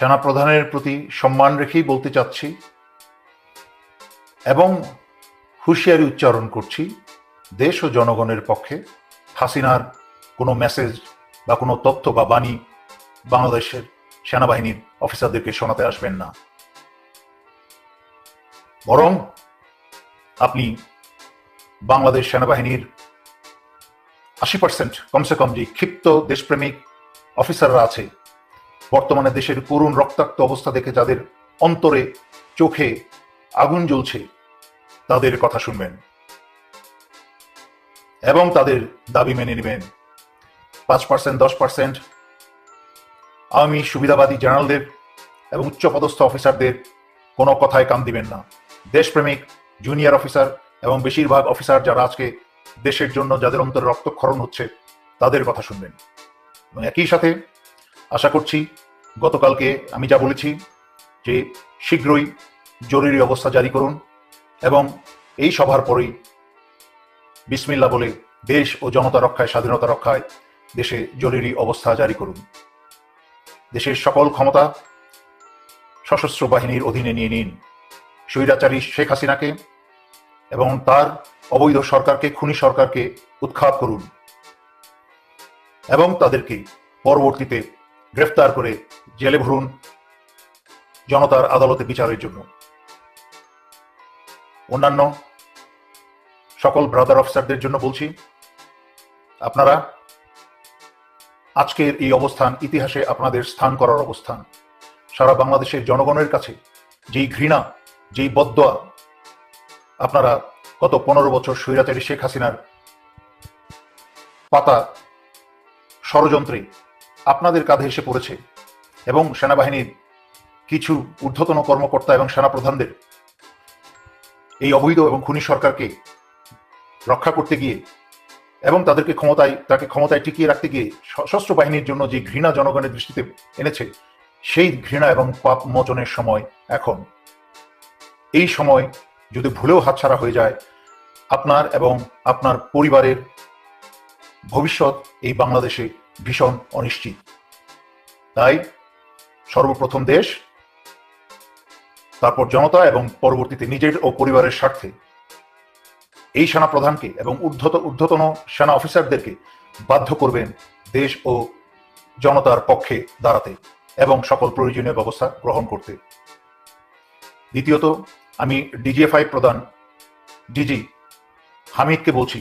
সেনাপ্রধানের প্রতি সম্মান রেখেই বলতে চাচ্ছি এবং হুঁশিয়ারি উচ্চারণ করছি, দেশ ও জনগণের পক্ষে হাসিনার কোনো মেসেজ বা কোনো তথ্য বা বাণী বাংলাদেশের সেনাবাহিনীর অফিসারদেরকে শোনাতে আসবেন না। বরং আপনি বাংলাদেশ সেনাবাহিনীর আশি পার্সেন্ট কমসে কম যে ক্ষিপ্ত দেশপ্রেমিক অফিসাররা আছে বর্তমানে দেশের করুণ রক্তাক্ত অবস্থা দেখে যাদের অন্তরে, চোখে আগুন জ্বলছে, তাদের কথা শুনবেন। এবং তাদের দাবি মেনে নেবেন। পাঁচ পার্সেন্ট দশ পার্সেন্ট আওয়ামী সুবিধাবাদী জেনারেলদের এবং উচ্চপদস্থ অফিসারদের কোনো কথায় কান দিবেন না। দেশপ্রেমিক, জুনিয়র অফিসার এবং বেশিরভাগ অফিসার যারা আজকে দেশের জন্য যাদের অন্তর রক্তক্ষরণ হচ্ছে, তাদের কথা শুনবেন। এবং একই সাথে আশা করছি গতকালকে আমি যা বলেছি যে শীঘ্রই জরুরি অবস্থা জারি করুন এবং এই সভার পরেই বিসমিল্লা বলে দেশ ও জনতা রক্ষায়, স্বাধীনতা রক্ষায় দেশে জরুরি অবস্থা জারি করুন। দেশের সকল ক্ষমতা সশস্ত্র বাহিনীর অধীনে নিয়ে নিন। স্বৈরাচারী শেখ হাসিনাকে এবং তার অবৈধ সরকারকে, খুনি সরকারকে উৎখাত করুন এবং তাদেরকে পরবর্তীতে গ্রেফতার করে জেলে ভরুন জনতার আদালতে বিচারের জন্য। অন্যান্য সকল ব্রাদার অফিসারদের জন্য বলছি, আপনারা আজকের এই অবস্থান ইতিহাসে আপনাদের স্থান করার অবস্থান। সারা বাংলাদেশের জনগণের কাছে যেই ঘৃণা, যেই বদয়া আপনারা গত পনেরো বছর স্বৈরাচারী শেখ হাসিনার পাতা ষড়যন্ত্রে আপনাদের কাঁধে এসে পড়েছে এবং সেনাবাহিনীর কিছু ঊর্ধ্বতন কর্মকর্তা এবং সেনাপ্রধানদের এই অবৈধ এবং খুনি সরকারকে রক্ষা করতে গিয়ে এবং তাদেরকে ক্ষমতায়, তাকে ক্ষমতায় টিকিয়ে রাখতে গিয়ে সশস্ত্র বাহিনীর জন্য যে ঘৃণা জনগণের দৃষ্টিতে এনেছে, সেই ঘৃণা এবং পাপ মোচনের সময় এখন। এই সময় যদি ভুলেও হাতছাড়া হয়ে যায়, আপনার এবং আপনার পরিবারের ভবিষ্যৎ এই বাংলাদেশে ভীষণ অনিশ্চিত। তাই সর্বপ্রথম দেশ, তারপর জনতা এবং পরবর্তীতে নিজের ও পরিবারের স্বার্থে এই সেনা প্রধানকে এবং ঊর্ধ্বত, ঊর্ধ্বতন সেনা অফিসারদেরকে বাধ্য করবেন দেশ ও জনতার পক্ষে দাঁড়াতে এবং সকল প্রয়োজনীয় ব্যবস্থা গ্রহণ করতে। দ্বিতীয়ত, আমি ডিজিএফআই প্রধান ডিজি হামিদকে বলছি,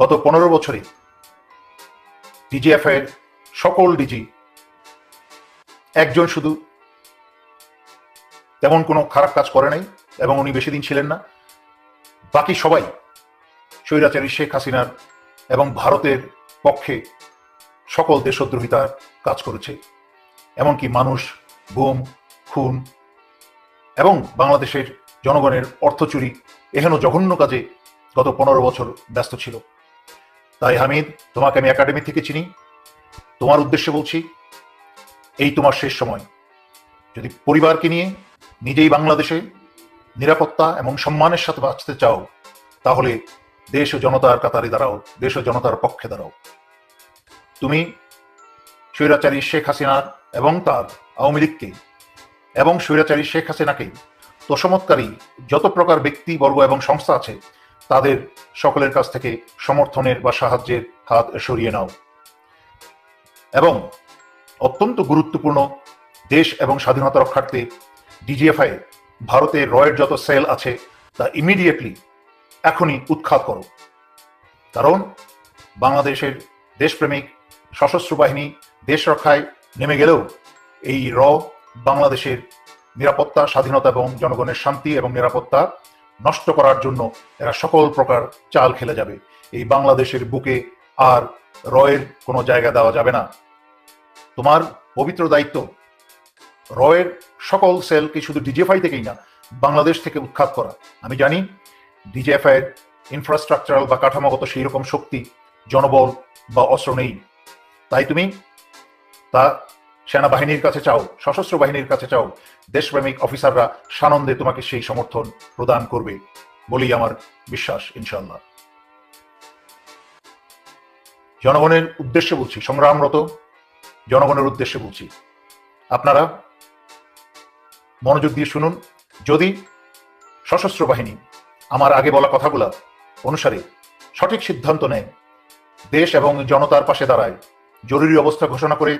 গত পনেরো বছরে ডিজিএফআই এর সকল ডিজি একজন শুধু তেমন কোনো খারাপ কাজ করে নাই এবং উনি বেশি দিন ছিলেন না। বাকি সবাই স্বৈরাচারী শেখ হাসিনার এবং ভারতের পক্ষে সকল দেশদ্রোহিতার কাজ করেছে। এমনকি মানুষ, গুম, খুন এবং বাংলাদেশের জনগণের অর্থ চুরি এহেন জঘন্য কাজে গত পনেরো বছর ব্যস্ত ছিল। তাই হামিদ, তোমাকে আমি একাডেমি থেকে চিনি। তোমার উদ্দেশ্যে বলছি, এই তোমার শেষ সময়। যদি পরিবারকে নিয়ে নিজেই বাংলাদেশে নিরাপত্তা এবং সম্মানের সাথে বাঁচতে চাও, তাহলে দেশ ও জনতার কাতারে দাঁড়াও, দেশ ও জনতার পক্ষে দাঁড়াও। তুমি স্বৈরাচারী শেখ হাসিনার এবং তার আওয়ামী লীগকে এবং স্বৈরাচারী শেখ হাসিনাকে তোষমৎকারী যত প্রকার ব্যক্তিবর্গ এবং সংস্থা আছে তাদের সকলের কাছ থেকে সমর্থনের বা সাহায্যের হাত সরিয়ে নাও। এবং অত্যন্ত গুরুত্বপূর্ণ দেশ এবং স্বাধীনতা রক্ষার্থে ডিজিএফআই ভারতে রয়ের যত সেল আছে, তা ইমিডিয়েটলি এখনই উৎখাত করো। কারণ বাংলাদেশের দেশপ্রেমিক, সশস্ত্র বাহিনী দেশ রক্ষায় নেমে গেলেও এই র বাংলাদেশের নিরাপত্তা, স্বাধীনতা এবং জনগণের শান্তি এবং নিরাপত্তা নষ্ট করার জন্য এরা সকল প্রকার চাল খেলে যাবে। এই বাংলাদেশের বুকে আর রয়ের কোনো জায়গা দেওয়া যাবে না। তোমার পবিত্র দায়িত্ব, রয়ের সকল সেলকে শুধু ডিজিএফআই থেকেই না, বাংলাদেশ থেকে উৎখাত করা। আমি জানি ডিজিএফআই এর ইনফ্রাস্ট্রাকচারাল বা কাঠামোগত সেই রকম শক্তি, জনবল বা অস্ত্র নেই। তাই তুমি তা সেনাবাহিনীর কাছে চাও, সশস্ত্র বাহিনীর কাছে চাও, দেশপ্রেমিক অফিসাররা সানন্দে তোমাকে সেই সমর্থন প্রদান করবে বলেই আমার বিশ্বাস ইনশাল্লাহ জনগণের উদ্দেশ্যে বলছি, সংগ্রামরত জনগণের উদ্দেশ্যে বলছি, আপনারা মনোযোগ দিয়ে শুনুন, যদি সশস্ত্র বাহিনী আমার আগে বলা কথাগুলা অনুসারে সঠিক সিদ্ধান্ত নেয়, দেশ এবং জনতার পাশে দাঁড়ায়, জরুরি অবস্থা ঘোষণা করে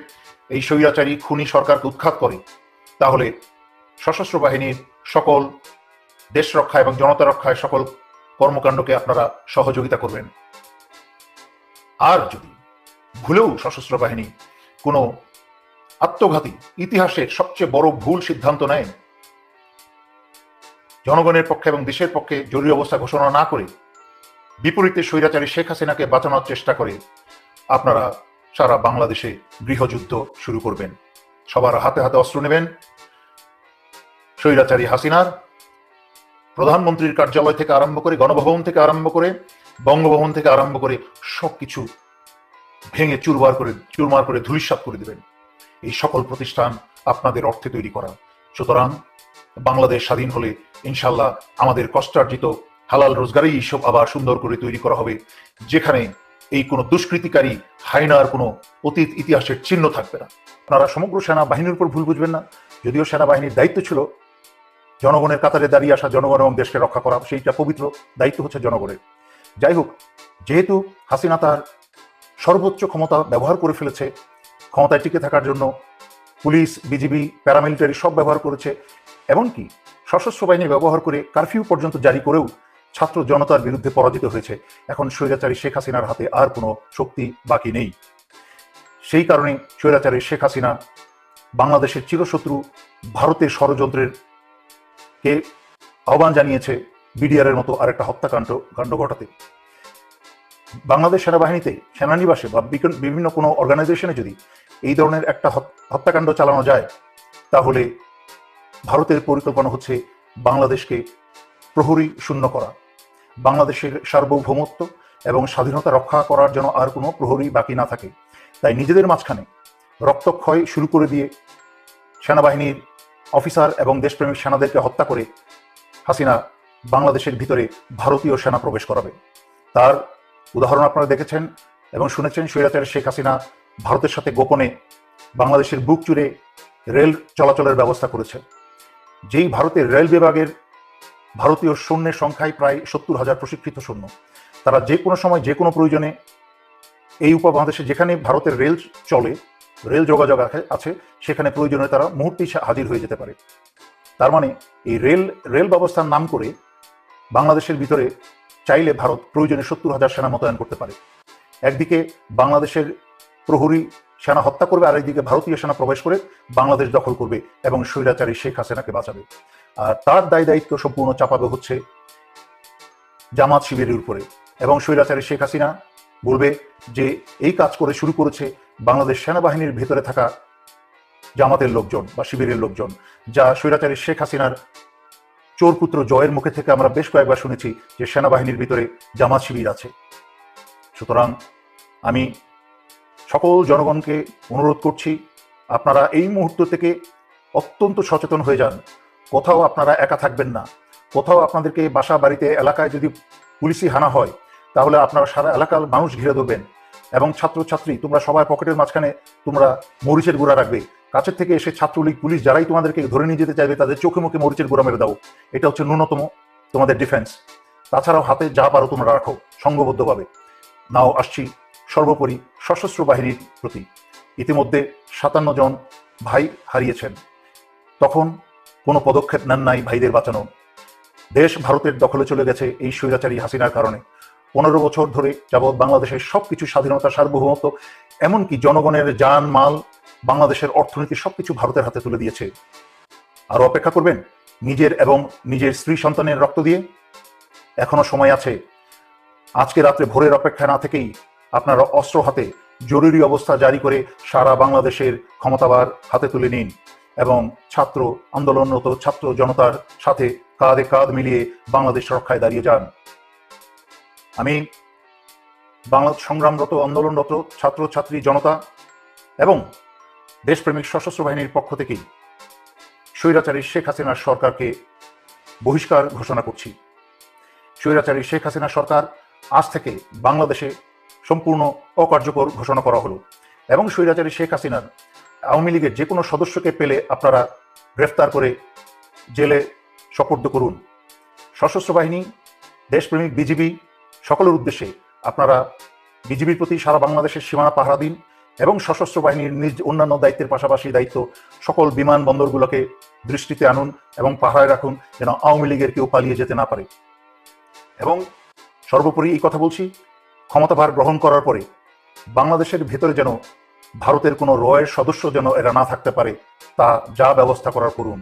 এই স্বৈরাচারী খুনি সরকারকে উৎখাত করে, তাহলে সশস্ত্র বাহিনীর সকল দেশ রক্ষা এবং জনতা রক্ষায় সকল কর্মকাণ্ডকে আপনারা সহযোগিতা করবেন। আর যদি ভুলেও সশস্ত্র বাহিনী কোনো আত্মঘাতী ইতিহাসের সবচেয়ে বড় ভুল সিদ্ধান্ত নেয়, জনগণের পক্ষে এবং দেশের পক্ষে জরুরি অবস্থা ঘোষণা না করে বিপরীতে স্বৈরাচারী শেখ হাসিনাকে বাঁচানোর চেষ্টা করে আপনারা সারা বাংলাদেশে গৃহযুদ্ধ শুরু করবেন। সবার হাতে হাতে অস্ত্র নেবেন। স্বৈরাচারী হাসিনার প্রধানমন্ত্রীর কার্যালয় থেকে আরম্ভ করে, গণভবন থেকে আরম্ভ করে, বঙ্গভবন থেকে আরম্ভ করে সবকিছু ভেঙে চুরবার করে, চুরমার করে ধুলিসাৎ করে দেবেন। এই সকল প্রতিষ্ঠান আপনাদের অর্থে তৈরি করা। সুতরাং বাংলাদেশ স্বাধীন হলে ইনশাল্লাহ আমাদের কষ্টার্জিত হালাল রোজগারেই সব আবার সুন্দর করে তৈরি করা হবে। যেখানে এই কোনো দুষ্কৃতিকারী হাইনার কোনো অতীত ইতিহাসের চিহ্ন থাকবে না। আপনারা সমগ্র সেনাবাহিনীর উপর ভুল বুঝবেন না। যদিও সেনাবাহিনীর দায়িত্ব ছিল জনগণের কাতারে দাঁড়িয়ে আসা জনগণ এবং দেশকে রক্ষা করা, সেইটা পবিত্র দায়িত্ব হচ্ছে জনগণের। যাই হোক, যেহেতু হাসিনা তার সর্বোচ্চ ক্ষমতা ব্যবহার করে ফেলেছে, ক্ষমতায় টিকে থাকার জন্য পুলিশ, বিজিবি, প্যারামিলিটারি সব ব্যবহার করেছে, এমনকি সশস্ত্র বাহিনী ব্যবহার করে কারফিউ পর্যন্ত জারি করেও ছাত্র জনতার বিরুদ্ধে পরাজিত হয়েছে। এখন স্বৈরাচারী শেখ হাসিনার হাতে আর কোনো শক্তি বাকি নেই। সেই কারণে স্বৈরাচারী শেখ হাসিনা বাংলাদেশের চিরশত্রু ভারতের ষড়যন্ত্রের কে আহ্বান জানিয়েছে বিডিআর এর মতো আরেকটা হত্যাকাণ্ড, কাণ্ড ঘটাতে। বাংলাদেশ সেনাবাহিনীতে সেনানিবাসে বা বিভিন্ন কোনো অর্গানাইজেশনে যদি এই ধরনের একটা হত্যাকাণ্ড চালানো যায়, তাহলে ভারতের পরিকল্পনা হচ্ছে বাংলাদেশকে প্রহরী শূন্য করা। বাংলাদেশের সার্বভৌমত্ব এবং স্বাধীনতা রক্ষা করার জন্য আর কোনো প্রহরী বাকি না থাকে। তাই নিজেদের মাঝখানে রক্তক্ষয় শুরু করে দিয়ে সেনাবাহিনীর অফিসার এবং দেশপ্রেমিক সেনাদেরকে হত্যা করে হাসিনা বাংলাদেশের ভিতরে ভারতীয় সেনা প্রবেশ করাবে। তার উদাহরণ আপনারা দেখেছেন এবং শুনেছেন স্বৈরাচারের শেখ হাসিনা ভারতের সাথে গোপনে বাংলাদেশের বুক চুড়ে রেল চলাচলের ব্যবস্থা করেছে। যেই ভারতের রেল বিভাগের ভারতীয় সৈন্যের সংখ্যায় প্রায় সত্তর হাজার প্রশিক্ষিত সৈন্য তারা যে কোনো সময় যে কোনো প্রয়োজনে এই উপমহাদেশে যেখানে ভারতের রেল চলে, রেল যোগাযোগ আছে- সেখানে প্রয়োজনে তারা মুহূর্তেই হাজির হয়ে যেতে পারে। তার মানে এই রেল রেল ব্যবস্থার নাম করে বাংলাদেশের ভিতরে চাইলে ভারত প্রয়োজনে সত্তর হাজার সেনা মোতায়েন করতে পারে। একদিকে বাংলাদেশের প্রহরী সেনা হত্যা করবে আর একদিকে ভারতীয় সেনা প্রবেশ করে বাংলাদেশ দখল করবে এবং স্বৈরাচারী শেখ হাসিনাকে বাঁচাবে। আর তার দায় দায়িত্ব সম্পূর্ণ চাপাবে হচ্ছে জামাত শিবিরের উপরে। এবং স্বৈরাচারী শেখ হাসিনা বলবে যে এই কাজ করে শুরু করেছে বাংলাদেশ সেনাবাহিনীর ভেতরে থাকা জামাতের লোকজন বা শিবিরের লোকজন, যা স্বৈরাচারী শেখ হাসিনার চোরপুত্র জয়ের মুখে থেকে আমরা বেশ কয়েকবার শুনেছি যে সেনাবাহিনীর ভিতরে জামাত শিবির আছে। সুতরাং আমি সকল জনগণকে অনুরোধ করছি, আপনারা এই মুহূর্ত থেকে অত্যন্ত সচেতন হয়ে যান। কোথাও আপনারা একা থাকবেন না। কোথাও আপনাদেরকে বাসা বাড়িতে এলাকায় যদি পুলিশি হানা হয়, তাহলে আপনারা সারা এলাকার মানুষ ঘিরে ধরবেন। এবং ছাত্রছাত্রী, তোমরা সবাই পকেটের মাঝখানে তোমরা মরিচের গুঁড়া রাখবে। কাছের থেকে এসে ছাত্রলীগ, পুলিশ যারাই তোমাদেরকে ধরে নিয়ে যেতে চাইবে, তাদের চোখে মুখে মরিচের গুঁড়া মেরে দাও। এটা হচ্ছে ন্যূনতম তোমাদের ডিফেন্স। তাছাড়াও হাতে যা পারো তোমরা রাখো, সংঘবদ্ধভাবে। নাও আসছি সর্বোপরি সশস্ত্র বাহিনীর প্রতি। ইতিমধ্যে সাতান্ন জন ভাই হারিয়েছেন। তখন কোনো পদক্ষেপ নেন নাই ভাইদের বাঁচানো দেশ ভারতের দখলে চলে গেছে এই স্বৈরাচারী হাসিনার কারণে। পনেরো বছর ধরে যাবৎ বাংলাদেশের সবকিছু স্বাধীনতা সার্বভৌমত্ব, এমনকি জনগণের যান, মাল, বাংলাদেশের অর্থনীতি সবকিছু ভারতের হাতে তুলে দিয়েছে। আরও অপেক্ষা করবেন? নিজের এবং নিজের স্ত্রী সন্তানের রক্ত দিয়ে? এখনও সময় আছে। আজকে রাত্রে ভোরের অপেক্ষা না থেকেই আপনারা অস্ত্র হাতে জরুরি অবস্থা জারি করে সারা বাংলাদেশের ক্ষমতাবার হাতে তুলে নিন। এবং ছাত্র আন্দোলনরত ছাত্র জনতার সাথে কাঁধে কাঁধ মিলিয়ে বাংলাদেশ রক্ষায় দাঁড়িয়ে যান। আমি বাংলা সংগ্রামরত, আন্দোলনরত ছাত্র, ছাত্রী, জনতা এবং দেশপ্রেমিক সশস্ত্র বাহিনীর পক্ষ থেকেই স্বৈরাচারী শেখ হাসিনার সরকারকে বহিষ্কার ঘোষণা করছি। স্বৈরাচারী শেখ হাসিনা সরকার আজ থেকে বাংলাদেশে সম্পূর্ণ অকার্যকর ঘোষণা করা হলো এবং স্বৈরাচারী শেখ হাসিনার আওয়ামী লীগের যে কোনো সদস্যকে পেলে আপনারা গ্রেফতার করে জেলে সোপর্দ করুন। সশস্ত্র বাহিনী, দেশপ্রেমিক, বিজিবি, সকলের উদ্দেশ্যে আপনারা বিজিবির প্রতি সারা বাংলাদেশের সীমানা পাহারা দিন এবং সশস্ত্র বাহিনীর নিজ অন্যান্য দায়িত্বের পাশাপাশি দায়িত্ব সকল বিমানবন্দরগুলোকে দৃষ্টিতে আনুন এবং পাহারায় রাখুন যেন আওয়ামী লীগের কেউ পালিয়ে যেতে না পারে। এবং সর্বোপরি এই কথা বলছি, ক্ষমতাভার গ্রহণ করার পরে বাংলাদেশের ভেতরে যেন ভারতের কোনো রয়ের সদস্য যেন এরা না থাকতে পারে, তা যা ব্যবস্থা করার করুন।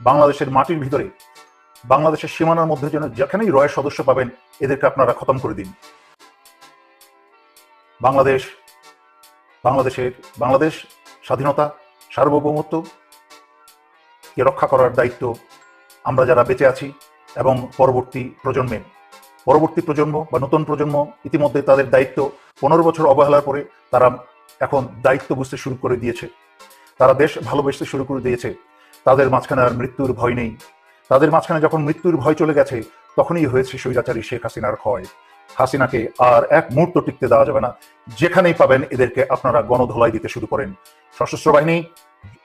বাংলাদেশের মাটির ভিতরে, বাংলাদেশের সীমানার মধ্যে যেন যেখানেই রয়ের সদস্য পাবেন, এদেরকে আপনারা খতম করে দিন। বাংলাদেশ, বাংলাদেশের, বাংলাদেশ স্বাধীনতা, সার্বভৌমত্ব, কে রক্ষা করার দায়িত্ব আমরা যারা বেঁচে আছি এবং পরবর্তী প্রজন্মের পরবর্তী প্রজন্ম বা নতুন প্রজন্ম ইতিমধ্যে তাদের দায়িত্ব পনেরো বছর অবহেলার পরে তারা এখন দায়িত্ব বুঝতে শুরু করে দিয়েছে। তারা দেশ ভালোবাসতে শুরু করে দিয়েছে। তাদের মাঝখানে আর মৃত্যুর ভয় নেই। তাদের মাঝখানে যখন মৃত্যুর ভয় চলে গেছে, তখনই হয়েছে স্বৈরাচারী শেখ হাসিনার ক্ষয়। হাসিনাকে আর এক মুহূর্ত টিকতে দেওয়া যাবে না। যেখানেই পাবেন, এদেরকে আপনারা গণধোলাই দিতে শুরু করেন। সশস্ত্র বাহিনী,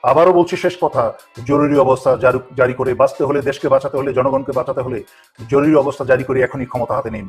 আবারও বলছি শেষ কথা, জরুরি অবস্থা জারি- করে বাঁচতে হলে, দেশকে বাঁচাতে হলে, জনগণকে বাঁচাতে হলে জরুরি অবস্থা জারি করে এখনই ক্ষমতা হাতে নিন।